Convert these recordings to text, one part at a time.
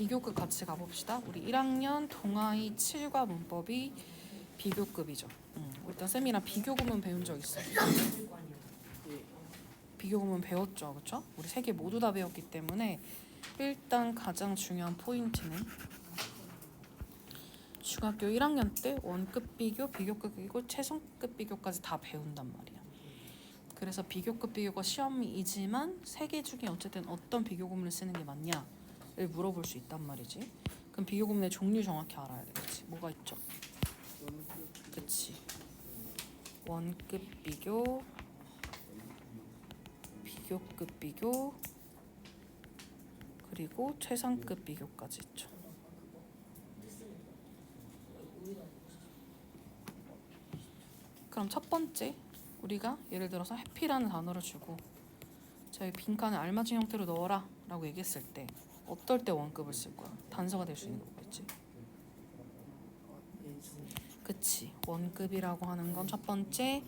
비교급 같이 가봅시다. 우리 1학년 동아이 7과 문법이 비교급이죠. 음, 일단 쌤이랑 비교급은 배운 적 있어요. 비교급은 배웠죠, 그렇죠? 우리 세 개 모두 다 배웠기 때문에 일단 가장 중요한 포인트는 중학교 1학년 때 원급 비교, 비교급 비교, 최종급 비교까지 다 배운단 말이야. 그래서 비교급 비교가 시험이지만 세 개 중에 어쨌든 어떤 비교급을 쓰는 게 맞냐를 물어볼 수 있단 말이지. 그럼 비교급의 종류 정확히 알아야 되겠지. 뭐가 있죠? 그치. 원급 비교, 비교급 비교, 그리고 최상급 비교까지 있죠. 그럼 첫 번째 우리가 예를 들어서 해피라는 단어를 주고 저희 빈칸에 알맞은 형태로 넣어라 라고 얘기했을 때 어떨 때 원급을 쓸 거야? 단서가 될 수 있는 거가 있지. 그치. 원급이라고 하는 건 첫 번째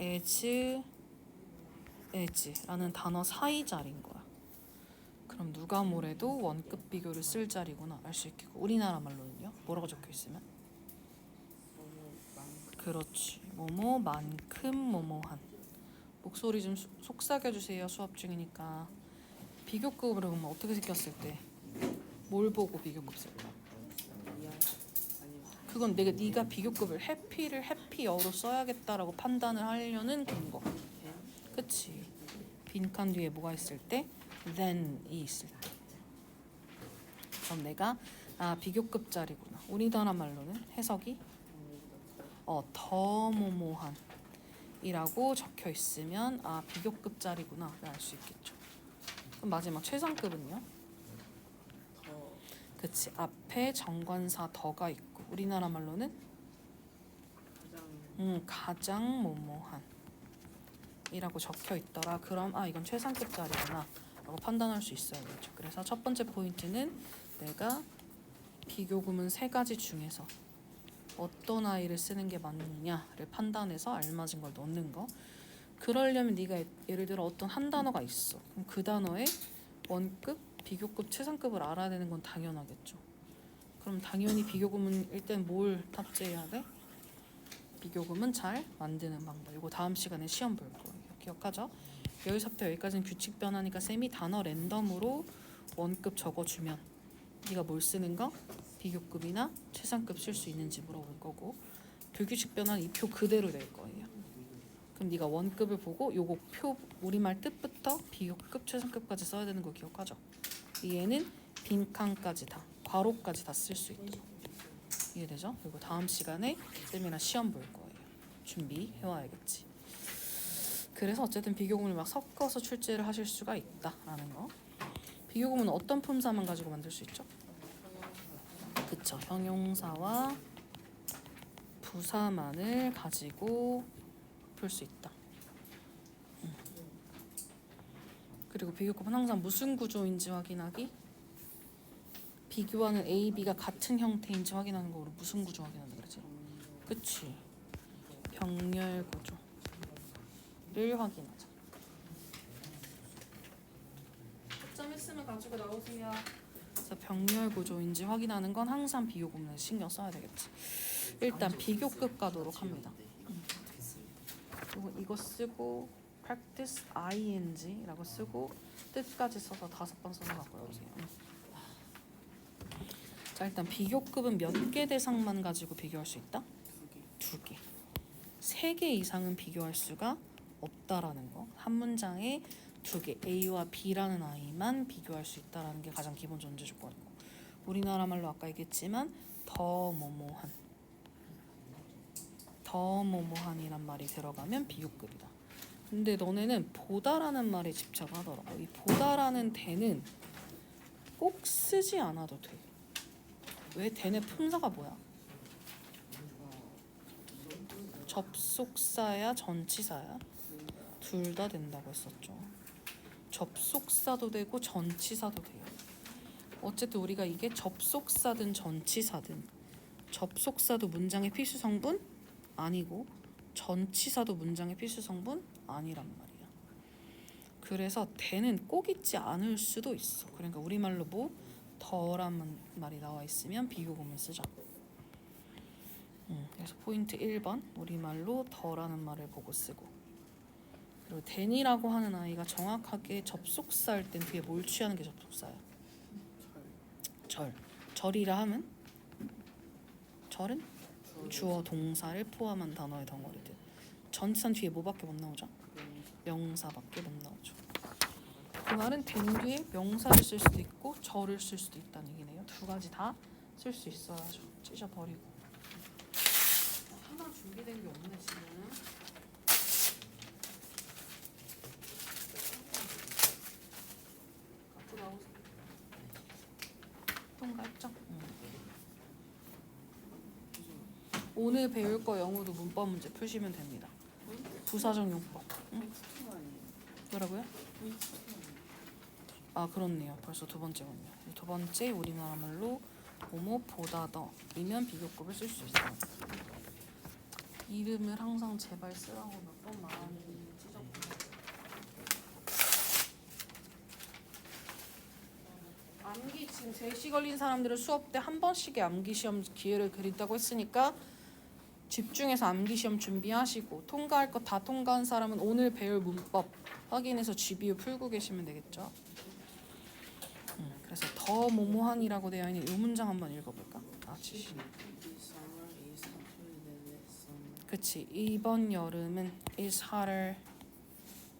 as as라는 단어 사이 자리인 거야. 그럼 누가 뭐래도 원급 비교를 쓸 자리구나 알 수 있겠고 우리나라 말로는요? 뭐라고 적혀 있으면? 그렇지. 뭐뭐만큼 뭐뭐한. 목소리 좀 소- 속삭여 주세요 수업 중이니까. 비교급으로 그러면 어떻게 시켰을 때 뭘 보고 비교급 쓸까? 그건 내가 네가 비교급을 해피를 해피어로 써야겠다라고 판단을 하려는 근거. 그치? 빈칸 뒤에 뭐가 있을 때 then이 있을 때. 그럼 내가 아 비교급 자리구나. 우리나라 말로는 해석이 어더 뭐뭐한 이라고 적혀 있으면 아 비교급 자리구나 알 수 있겠죠. 그럼 마지막 최상급은요? 그치 앞에 정관사 더가 있고 우리나라 말로는 음 가장 뭐뭐한 이라고 적혀 있더라. 그럼 아 이건 최상급 자리구나 라고 판단할 수 있어야겠죠. 그래서 첫 번째 포인트는 내가 비교구문 세 가지 중에서 어떤 아이를 쓰는 게 맞느냐를 판단해서 알맞은 걸 넣는 거. 그러려면 네가 예를 들어 어떤 한 단어가 있어. 그럼 그 단어에 원급, 비교급, 최상급을 알아야 되는 건 당연하겠죠 그럼 당연히 비교구문 일단 뭘 탑재해야 돼? 비교금은 잘 만드는 방법. 이거 다음 시간에 시험 볼 거예요. 기억하죠? 여기서부터 여기까지는 규칙 변하니까 쌤이 단어 랜덤으로 원급 적어주면 네가 뭘 쓰는 거? 비교급이나 최상급 쓸 수 있는지 물어볼 거고 불규칙 변화는 이 표 그대로 낼 거예요. 그럼 네가 원급을 보고 요거 표 우리말 뜻부터 비교급, 최상급까지 써야 되는 거 기억하죠? 얘는 빈 칸까지 다, 괄호까지 다 쓸 수 있도록. 이해되죠? 그리고 다음 시간에 쌤이랑 시험 볼 거예요. 준비해 와야겠지. 그래서 어쨌든 비교구문을 막 섞어서 출제를 하실 수가 있다라는 거. 비교구문은 어떤 품사만 가지고 만들 수 있죠? 그쵸. 형용사와 부사만을 가지고 풀 수 있다. 음. 그리고 비교급은 항상 무슨 구조인지 확인하기. 비교하는 A, B가 같은 형태인지 확인하는 거로 무슨 구조 확인하는 거지? 그치? 병렬 구조를 확인하자. 점 있으면 가지고 나오세요. 그래서 병렬 구조인지 확인하는 건 항상 비교 구문에 신경 써야 되겠지. 일단 비교급 가도록 합니다. 그리고 이거 쓰고 practice ing라고 쓰고 뜻까지 써서 다섯 번 써서 갖고 나오세요. 응. 자 일단 비교급은 몇 개 대상만 가지고 비교할 수 있다? 두 개. 세 개 이상은 비교할 수가 없다라는 거. 한 문장에 두 개, A와 B라는 아이만 비교할 수 있다라는 게 가장 기본 전제 조건이고. 우리나라 말로 아까 얘기했지만 더 뭐뭐한, 더 뭐뭐한이란 말이 들어가면 비교급이다. 근데 너네는 보다라는 말에 집착하더라고. 이 보다라는 대는 꼭 쓰지 않아도 돼. 왜 대내 품사가 뭐야? 접속사야 전치사야? 둘 다 된다고 했었죠. 접속사도 되고 전치사도 돼요. 어쨌든 우리가 이게 접속사든 전치사든 접속사도 문장의 필수 성분 아니고 전치사도 문장의 필수 성분 아니란 말이야. 그래서 대는 꼭 있지 않을 수도 있어. 그러니까 우리말로 뭐 더라는 말이 나와 있으면 비교구문 쓰자. 음, 그래서 포인트 1번 우리말로 더라는 말을 보고 쓰고 그리고 댄이라고 하는 아이가 정확하게 접속사일 땐 뒤에 뭘 취하는 게 접속사야? 절. 절이라 하면 절은 주어 동사를 포함한 단어의 덩어리들. 전치사 뒤에 뭐밖에 못 나오죠? 명사밖에 못 나오죠. 그 말은 된 뒤에 명사를 쓸 수도 있고 절을 쓸 수도 있다는 얘기네요. 두 가지 다 쓸 수 있어야죠. 찢어버리고. 하나 준비된 게 없네 지금. 갖고 나오세요. 통과했죠? 응. 오늘 배울 거 영어도 문법 문제 푸시면 됩니다. 부사적 용법. 응? 뭐라고요? 아 그렇네요. 벌써 두 번째군요. 두 번째 우리나라 말로 뭐뭐 보다 더이면 비교급을 쓸 수 있어요. 이름을 항상 제발 쓰라고 몇 번 말하는지 찢어보세요. 암기 지금 제시 걸린 사람들은 수업 때 한 번씩의 암기 시험 기회를 드린다고 했으니까 집중해서 암기 시험 준비하시고 통과할 거다 통과한 사람은 오늘 배울 문법 확인해서 GBU 풀고 계시면 되겠죠. 음, 그래서 더 모모한이라고 되어 있는 이 문장 한번 읽어볼까? 아, 지시. 그치 이번 여름은 is hotter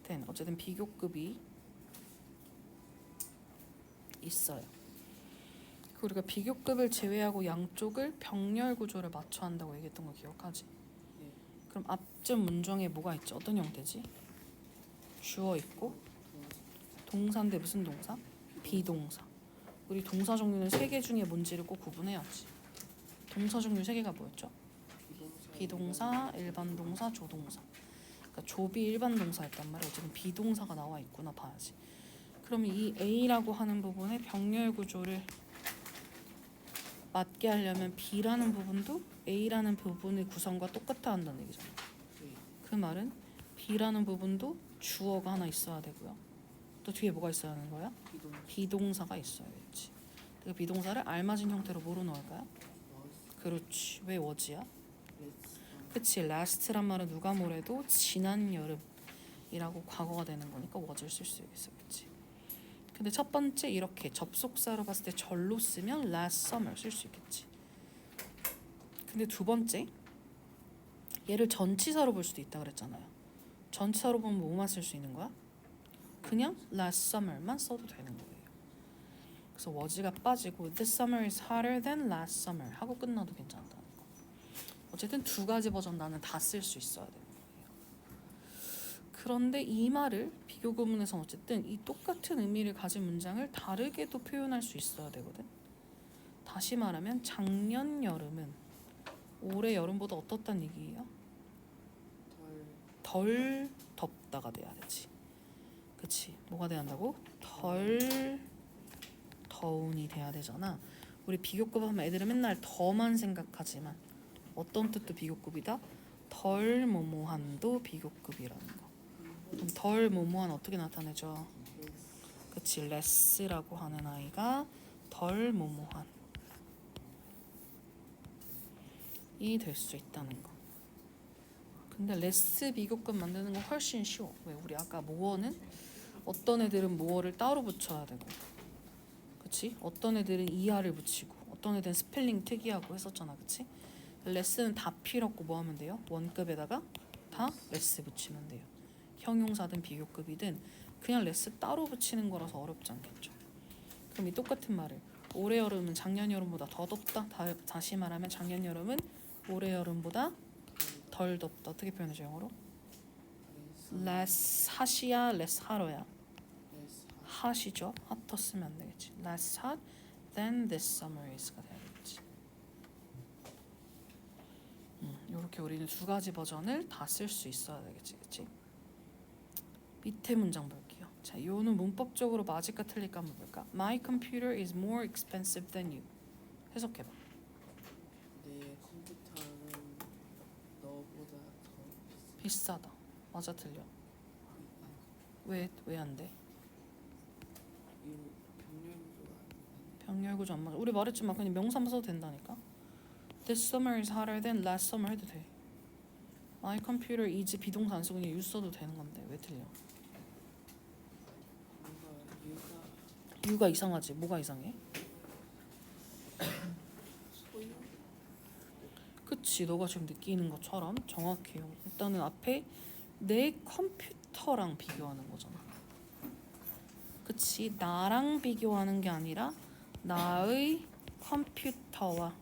than 어쨌든 비교급이 있어요. 그리고 우리가 비교급을 제외하고 양쪽을 병렬 구조를 맞춰 한다고 얘기했던 거 기억하지? 네. 그럼 앞전 문장에 뭐가 있죠? 어떤 형태지? 주어 있고 동사인데 무슨 동사? 비동사. 우리 동사 종류는 세 개 중에 뭔지를 꼭 구분해야지. 동사 종류 세 개가 뭐였죠? 비동사, 일반 동사, 조동사. 그러니까 조비 일반 동사였단 말이야. 어쨌든 비동사가 나와 있구나 봐야지. 그러면 이 A라고 하는 부분의 병렬 구조를 맞게 하려면 B라는 부분도 A라는 부분의 구성과 똑같아 한다는 얘기잖아. 그 말은 B라는 부분도 주어가 하나 있어야 되고요. 또 뒤에 뭐가 있어야 하는 거야? 비동사 가 있어야겠지. 그 비동사를 알맞은 형태로 뭐로 넣을까요? 그렇지. 왜 워지야? 그치. last란 말은 누가 뭐래도 지난 여름이라고 과거가 되는 거니까 was를 쓸 수 있겠지. 근데 첫 번째 이렇게 접속사로 봤을 때 절로 쓰면 last summer 쓸 수 있겠지. 근데 두 번째 얘를 전치사로 볼 수도 있다 그랬잖아요. 전치사로 보면 뭐만 쓸 수 있는 거야? 그냥 last summer만 써도 되는 거예요. 그래서 was가 빠지고 this summer is hotter than last summer 하고 끝나도 괜찮다는 거. 어쨌든 두 가지 버전 나는 다 쓸 수 있어야 거예요. 그런데 이 말을 비교 구문에서 어쨌든 이 똑같은 의미를 가진 문장을 다르게도 표현할 수 있어야 되거든. 다시 말하면 작년 여름은 올해 여름보다 어떻단 얘기예요? 덜 덥다가 돼야 되지. 그치? 뭐가 돼야 한다고? 덜 더운이 돼야 되잖아. 우리 비교급 하면 애들은 맨날 더만 생각하지만 어떤 뜻도 비교급이다? 덜 모모한도 비교급이라는 거. 덜 모모한 어떻게 나타내죠? 그치? 레스라고 하는 아이가 덜 모모한 이 될 수 있다는 거. 근데 레스 비교급 만드는 건 훨씬 쉬워. 왜? 우리 아까 모어는 어떤 애들은 모어를 따로 붙여야 되고, 그치? 어떤 애들은 이하를 붙이고, 어떤 애들은 스펠링 특이하고 했었잖아, 그치? 레스는 다 필요 없고 뭐 하면 돼요? 원급에다가 다 레스 붙이면 돼요. 형용사든 비교급이든 그냥 레스 따로 붙이는 거라서 어렵지 않겠죠. 그럼 이 똑같은 말을 올해 여름은 작년 여름보다 더 덥다. 다, 다시 말하면 작년 여름은 올해 여름보다 덜 덥다. 어떻게 표현하죠 영어로? less 핫이야, less hotter 핫이죠. hotter 쓰면 안 되겠지. less hot than this summer is가 돼야겠지. 음, 이렇게 우리는 두 가지 버전을 다 쓸 수 있어야 되겠지, 그렇지? 밑에 문장 볼게요. 자, 요는 문법적으로 맞을까 틀릴까 한번 볼까? My computer is more expensive than you. 해석해 봐. 내 컴퓨터는 너보다 더 비싸다. 맞아 틀려. 비싸. 왜왜 안 돼? 이 병렬구조가. 연결 구조 안 맞아. 우리 말했지만 그냥 명사만 써도 된다니까. This summer is hotter than last summer 해도 돼. My computer is 그냥 you 써도 되는 건데 왜 틀려? 유가 이상하지. 뭐가 이상해? 그치 너가 지금 느끼는 것처럼 정확해요 일단은 앞에 내 컴퓨터랑 비교하는 거잖아 그치 나랑 비교하는 게 아니라 나의 컴퓨터와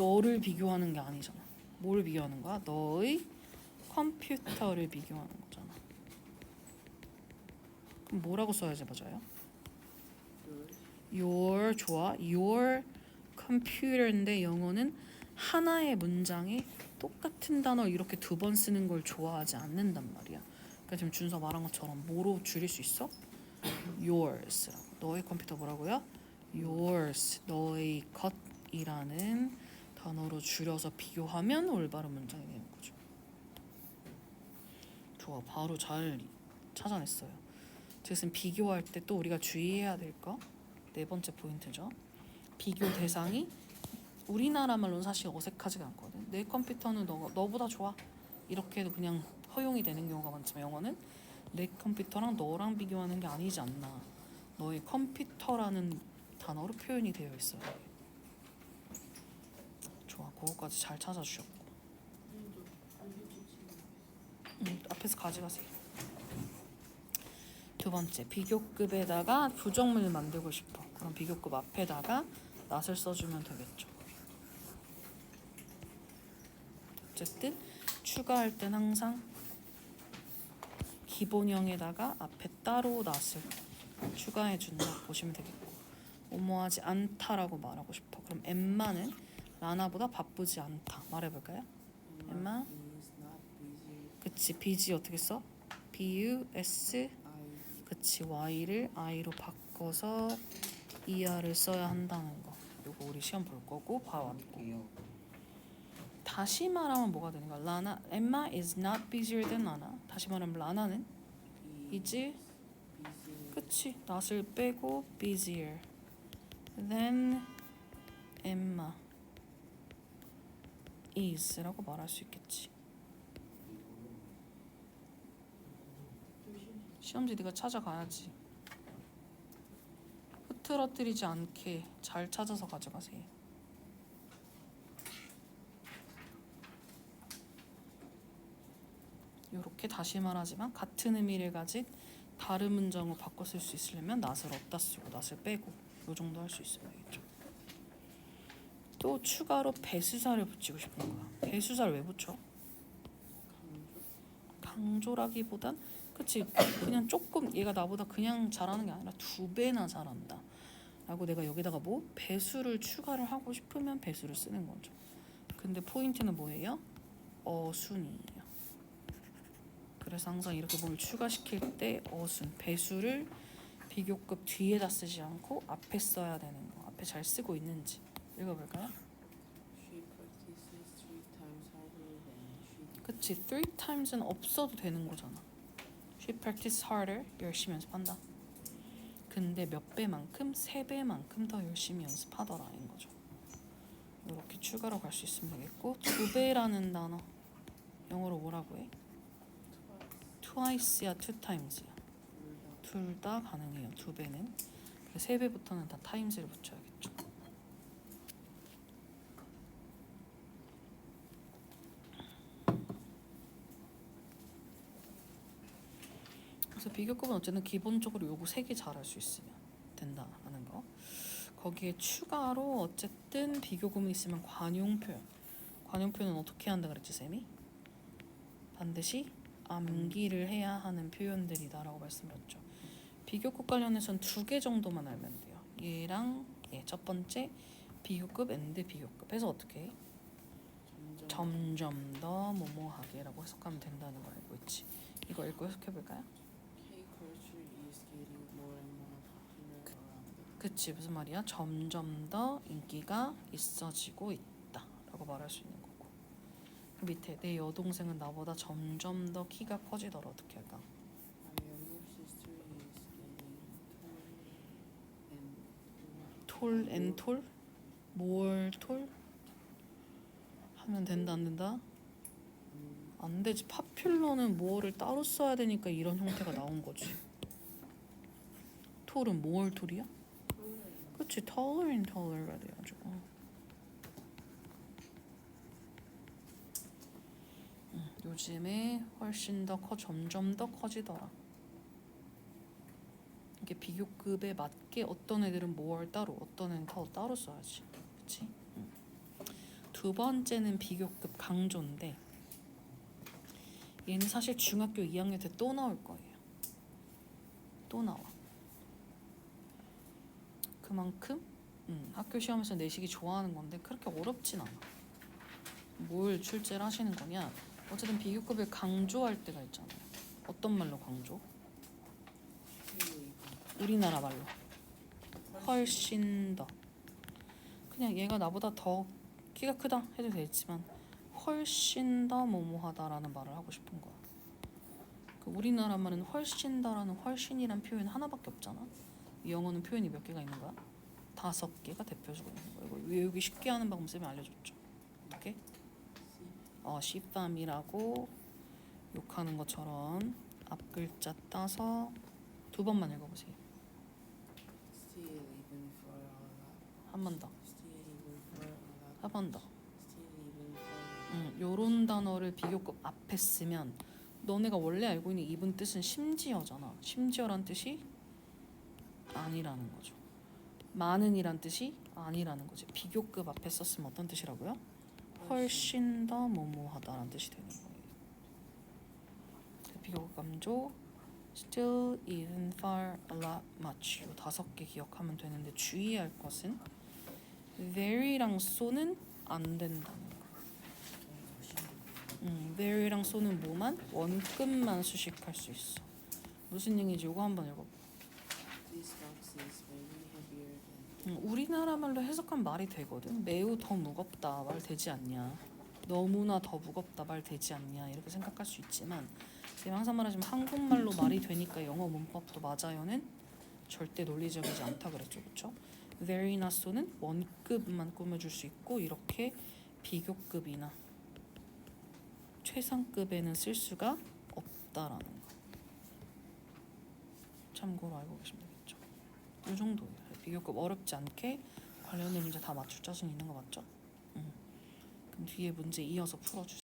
너를 비교하는 게 아니잖아 뭘 비교하는 거야? 너의 컴퓨터를 비교하는 거잖아 그럼 뭐라고 써야지 맞아요? 열 your 좋아 your computer인데 영어는 하나의 문장에 똑같은 단어 이렇게 두 번 쓰는 걸 좋아하지 않는단 말이야. 그러니까 지금 준서 말한 것처럼 뭐로 줄일 수 있어? yours라고. 너의 컴퓨터 뭐라고요? yours 너의 것이라는 단어로 줄여서 비교하면 올바른 문장이 되는 거죠. 좋아, 바로 잘 찾아냈어요. 지금 비교할 때 또 우리가 주의해야 될 거. 네 번째 포인트죠. 비교 대상이 우리나라 말로는 사실 어색하지가 않거든. 내 컴퓨터는 너 너보다 좋아. 이렇게 해도 그냥 허용이 되는 경우가 많지만 영어는 내 컴퓨터랑 너랑 비교하는 게 아니지 않나. 너의 컴퓨터라는 단어로 표현이 되어 있어요. 그거까지 잘 찾아주셨고. 음, 앞에서 가져가세요. 두 번째 비교급에다가 부정문을 만들고 싶어. 그럼 비교급 앞에다가 낫을 써주면 되겠죠. 어쨌든 추가할 땐 항상 기본형에다가 앞에 따로 낫을 추가해 준다 보시면 되겠고 오모하지 않다라고 말하고 싶어. 그럼 엠마는 라나보다 바쁘지 않다 말해볼까요? 엠마? 그치 비지 어떻게 써? B U S I 그치 y를 i로 바꿔서 er를 써야 한다는 거. 요거 우리 시험 볼 거고 봐왔고. 다시 말하면 뭐가 되는 거야? 라나 Emma is not busier than Lana. 다시 말하면 라나는 busy 그치 not을 빼고 busier than Emma is라고 말할 수 있겠지. 시험지 네가 찾아가야지. 흐트러뜨리지 않게 잘 찾아서 가져가세요. 이렇게 다시 말하지만 같은 의미를 가진 다른 문장으로 바꿔 쓸 수 있으려면 낫을 없다 쓰고 낫을 빼고 요 정도 할 수 있어야 되겠죠. 또 추가로 배수사를 붙이고 싶은 거야. 배수사를 왜 붙여? 강조 강조라기보단 그치 그냥 조금 얘가 나보다 그냥 잘하는 게 아니라 두 배나 잘한다 라고 내가 여기다가 뭐 배수를 추가를 하고 싶으면 배수를 쓰는 거죠 근데 포인트는 뭐예요? 어순이에요 그래서 항상 이렇게 뭘 추가시킬 때 어순 배수를 비교급 뒤에다 쓰지 않고 앞에 써야 되는 거 앞에 잘 쓰고 있는지 읽어볼까요? practices 그치 three times는 없어도 되는 거잖아. She practice harder 열심히 연습한다. 근데 몇 배만큼 세 배만큼 더 열심히 연습하더라인 거죠. 이렇게 추가로 갈 수 있으면 되겠고 두 배라는 단어 영어로 뭐라고 해? twice야 two times야. 둘 다 가능해요. 두 배는 세 배부터는 다 times를 붙여야겠죠. 그래서 비교급은 어쨌든 기본적으로 요거 세개 잘할 수 있으면 된다라는 거. 거기에 추가로 어쨌든 비교급은 있으면 관용 표현. 관용 표현은 어떻게 한다 그랬지 쌤이? 반드시 암기를 해야 하는 표현들이다라고 말씀드렸죠. 비교급 관련해서는 두 개 정도만 알면 돼요. 얘랑 얘 첫 번째 비교급 앤드 비교급 해서 어떻게 해? 점점 더 뭐뭐하게라고 해석하면 된다는 걸 알고 있지. 이거 읽고 해석해 볼까요? 그치 무슨 말이야? 점점 더 인기가 있어지고 있다라고 말할 수 있는 거고. 그 밑에 내 여동생은 나보다 점점 더 키가 커지더라 어떻게 할까? 톨, 엔톨, 모얼톨 하면 된다 안 된다? 음, 안 되지. 파퓰러는 모어를 따로 써야 되니까 이런 형태가 나온 거지. 톨은 모얼 톨이야? 그치, taller taller가 돼가지고. 음, 요즘에 훨씬 더 커, 점점 더 커지더라. 이게 비교급에 맞게 어떤 애들은 모얼 따로, 어떤 애는 더 따로 써야지. 그치? 음. 두 번째는 비교급 강조인데 얘는 사실 중학교 2학년 때 또 나올 거예요. 또 나와. 그만큼 음, 학교 시험에서 내시기 좋아하는 건데 그렇게 어렵진 않아. 뭘 출제를 하시는 거냐? 어쨌든 비교급을 강조할 때가 있잖아요. 어떤 말로 강조? 우리나라 말로. 훨씬 더. 그냥 얘가 나보다 더 키가 크다 해도 되지만 훨씬 더 뭐뭐하다라는 말을 하고 싶은 거야. 그 우리나라 말은 훨씬 더라는 훨씬이란 표현 하나밖에 없잖아. 이 영어는 표현이 몇 개가 있는 거야? 다섯 개가 대표적으로 있는 거야. 이거 외우기 쉽게 하는 방법 쌤이 알려줬죠. 어떻게? 어, 씨밤이라고 욕하는 것처럼 앞 글자 따서 두 번만 읽어보세요. 한 번 더. 한 번 더. 음, 요런 단어를 비교급 앞에 쓰면 너네가 원래 알고 있는 이분 뜻은 심지어잖아. 심지어란 뜻이 아니라는 거죠. 많은이란 뜻이 아니라는 거지. 비교급 앞에 썼으면 어떤 뜻이라고요? 훨씬 더 뭐뭐하다라는 뜻이 되는 거예요. 비교급 감조 still, even, far, a lot, much 요 다섯 개 기억하면 되는데 주의할 것은 very랑 so는 안 된다는 거. 음, very랑 so는 뭐만 원급만 수식할 수 있어. 무슨 얘기인지 요거 한번 읽어. This box is very heavier than 음, 우리나라 말로 해석하면 말이 되거든. 매우 더 무겁다 말 되지 않냐. 너무나 더 무겁다 말 되지 않냐 이렇게 생각할 수 있지만 제가 항상 말하지만 한국말로 말이 되니까 영어 문법도 맞아요는 절대 논리적이지 않다 그랬죠, 그렇죠? very나 so는 원급만 꾸며줄 수 있고 이렇게 비교급이나 최상급에는 쓸 수가 없다라는 거. 참고로 알고 계시면 되겠죠. 이 정도예요. 비교급 어렵지 않게 관련된 문제 다 맞출 자신 있는 거 맞죠? 음. 그럼 뒤에 문제 이어서 풀어주세요.